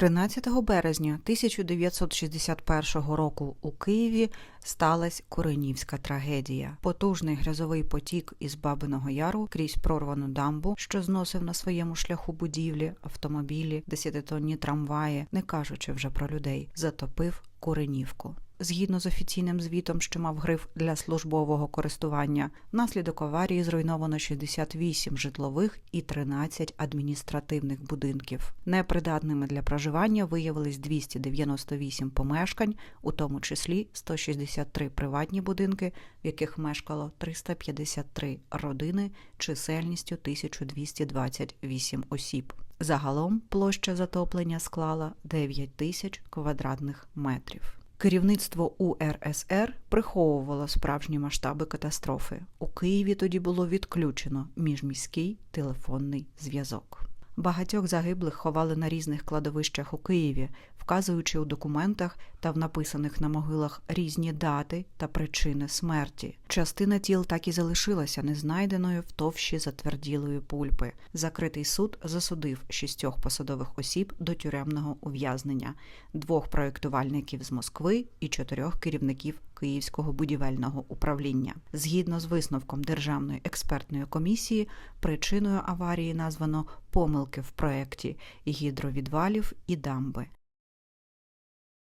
13 березня 1961 року у Києві сталася Куренівська трагедія. Потужний грязовий потік із Бабиного Яру крізь прорвану дамбу, що зносив на своєму шляху будівлі, автомобілі, десятитонні трамваї, не кажучи вже про людей, затопив Куренівку. Згідно з офіційним звітом, що мав гриф для службового користування, внаслідок аварії зруйновано 68 житлових і 13 адміністративних будинків. Непридатними для проживання виявились 298 помешкань, у тому числі 163 приватні будинки, в яких мешкало 353 родини чисельністю 1228 осіб. Загалом площа затоплення склала 9 тисяч квадратних метрів. Керівництво УРСР приховувало справжні масштаби катастрофи. У Києві тоді було відключено міжміський телефонний зв'язок. Багатьох загиблих ховали на різних кладовищах у Києві, вказуючи у документах та в написаних на могилах різні дати та причини смерті. Частина тіл так і залишилася незнайденою в товщі затверділої пульпи. Закритий суд засудив шістьох посадових осіб до тюремного ув'язнення, двох проєктувальників з Москви і чотирьох керівників Київського будівельного управління. Згідно з висновком Державної експертної комісії, причиною аварії названо помилки в проєкті гідровідвалів і дамби.